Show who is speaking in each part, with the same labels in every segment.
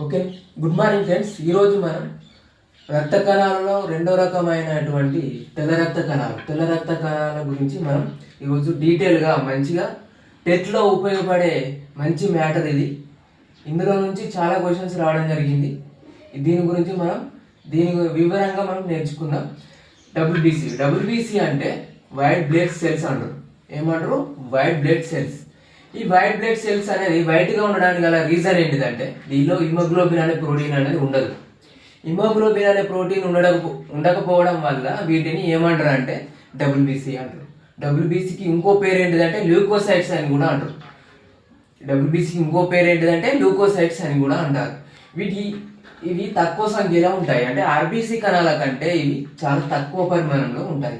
Speaker 1: Okay? Good morning friends ఈరోజు మనం రక్త కణాలలో రెండో రకమైనటువంటి తెల్ల రక్త కణాలు. తెల్ల రక్త కణాల గురించి మనం ఈరోజు డీటెయిల్గా మంచిగా టెట్లో ఉపయోగపడే మంచి మ్యాటర్ ఇది. ఇందులో నుంచి చాలా క్వశ్చన్స్ రావడం జరిగింది. దీని గురించి మనం దీని వివరంగా మనం నేర్చుకుందాం. డబ్ల్యూబీసీ డబ్ల్యూబీసీ అంటే వైట్ బ్లడ్ సెల్స్ అంటారు. ఏమంటారు? వైట్ బ్లడ్ సెల్స్ ఈ వైట్ బ్లడ్ సెల్స్ అనేది వైట్గా ఉండడానికి గల రీజన్ ఏంటిదంటే దీనిలో హిమోగ్లోబిన్ అనే ప్రోటీన్ అనేది ఉండదు. హిమోగ్లోబిన్ అనే ప్రోటీన్ ఉండడం ఉండకపోవడం వల్ల వీటిని ఏమంటారు అంటే డబ్ల్యూబీసీ అంటారు. డబ్ల్యూబీసీకి ఇంకో పేరు ఏంటిదంటే ల్యూకోసైట్స్ అని కూడా అంటారు. డబ్ల్యూబీసీకి ఇంకో పేరు ఏంటిదంటే ల్యూకోసైట్స్ అని కూడా అంటారు. వీటి ఇవి తక్కువ సంఖ్యలో ఉంటాయి. అంటే ఆర్బీసీ కణాల కంటే ఇవి చాలా తక్కువ పరిమాణంలో ఉంటాయి.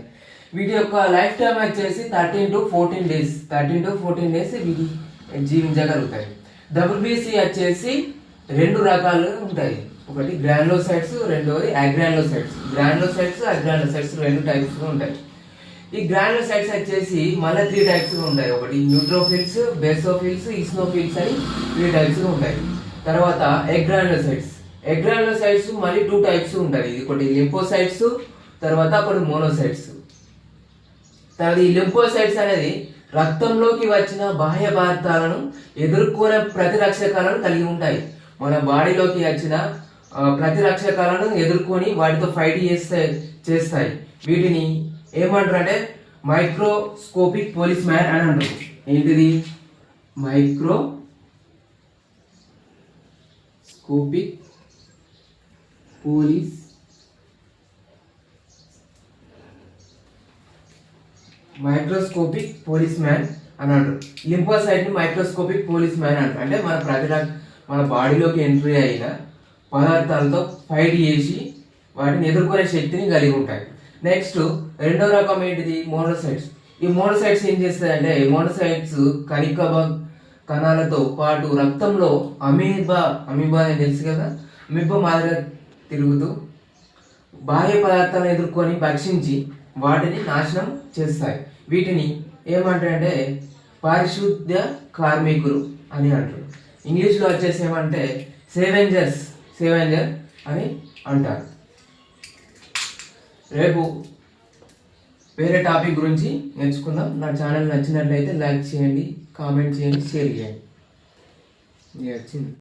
Speaker 1: వీటి యొక్క లైఫ్ టైం వచ్చేసి thirteen to fourteen days. Thirteen to fourteen days వీటి జీవించగలుగుతాయి. డబ్ల్యూబీసీ వచ్చేసి రెండు రకాలు ఉంటాయి. ఒకటి గ్రాన్లోసైట్స్ రెండవది అగ్రాన్లోసైట్స్ గ్రాన్లోసైట్స్ అగ్రాన్లోసైట్స్ రెండు టైప్స్ ఉంటాయి. ఈ గ్రాన్లోసైట్స్ వచ్చేసి మళ్ళీ త్రీ టైప్స్ ఉంటాయి. ఒకటి న్యూట్రోఫిల్స్ బెసోఫిల్స్ ఇస్నోఫిల్స్ అని త్రీ టైప్స్ ఉంటాయి. తర్వాత ఎగ్రాన్లోసైట్స్ ఎగ్రాన్లోసైట్స్ మళ్ళీ టూ టైప్స్ ఉంటాయి. ఇది ఒకటి లింపోసైట్స్ తర్వాత ఒకటి మోనోసైట్స్ తర్వాత ఈ లింపోసైట్స్ అనేది రక్తంలోకి వచ్చిన బాహ్య పదార్థాలను ఎదుర్కొనే ప్రతిరక్షకాలను కలిగి ఉంటాయి. మన బాడీలోకి వచ్చిన ప్రతిరక్షకాలను ఎదుర్కొని వాటితో ఫైట్ చేస్తే చేస్తాయి. వీటిని ఏమంటారు అంటే మైక్రోస్కోపిక్ పోలీస్ మ్యాన్ అని అంటారు. ఏంటిది? Microscopic police microscopic police man అని అంటారు లింపోసైట్ని మైక్రోస్కోపిక్ పోలీస్ మ్యాన్ అంటారు అంటే మన ప్రజల మన బాడీలోకి ఎంట్రీ అయిన పదార్థాలతో ఫైట్ చేసి వాటిని ఎదుర్కొనే శక్తిని కలిగి ఉంటాయి. నెక్స్ట్ రెండో రకం ఏంటిది? మోనోసైట్స్. ఈ మోనోసైట్స్ ఏం చేస్తాయంటే మోనోసైట్స్ కణిక కణాలతో పాటు రక్తంలో అమీబా అమీబా అని తెలుసు కదా? అమీబా మాదిరిగా తిరుగుతూ బాహ్య పదార్థాలను ఎదుర్కొని భక్షించి వాటిని నాశనం చేస్తాయి. వీటిని ఏమంటారంటే పారిశుద్ధ కార్మికులు అని అంటారు. ఇంగ్లీష్లో వచ్చేసి ఏమంటే సేవెంజర్స్ సేవెంజర్ అని అంటారు. రేపు వేరే టాపిక్ గురించి నేర్చుకుందాం. నా ఛానల్ నచ్చినట్లయితే లైక్ చేయండి కామెంట్ చేయండి షేర్ చేయండి. వచ్చింది.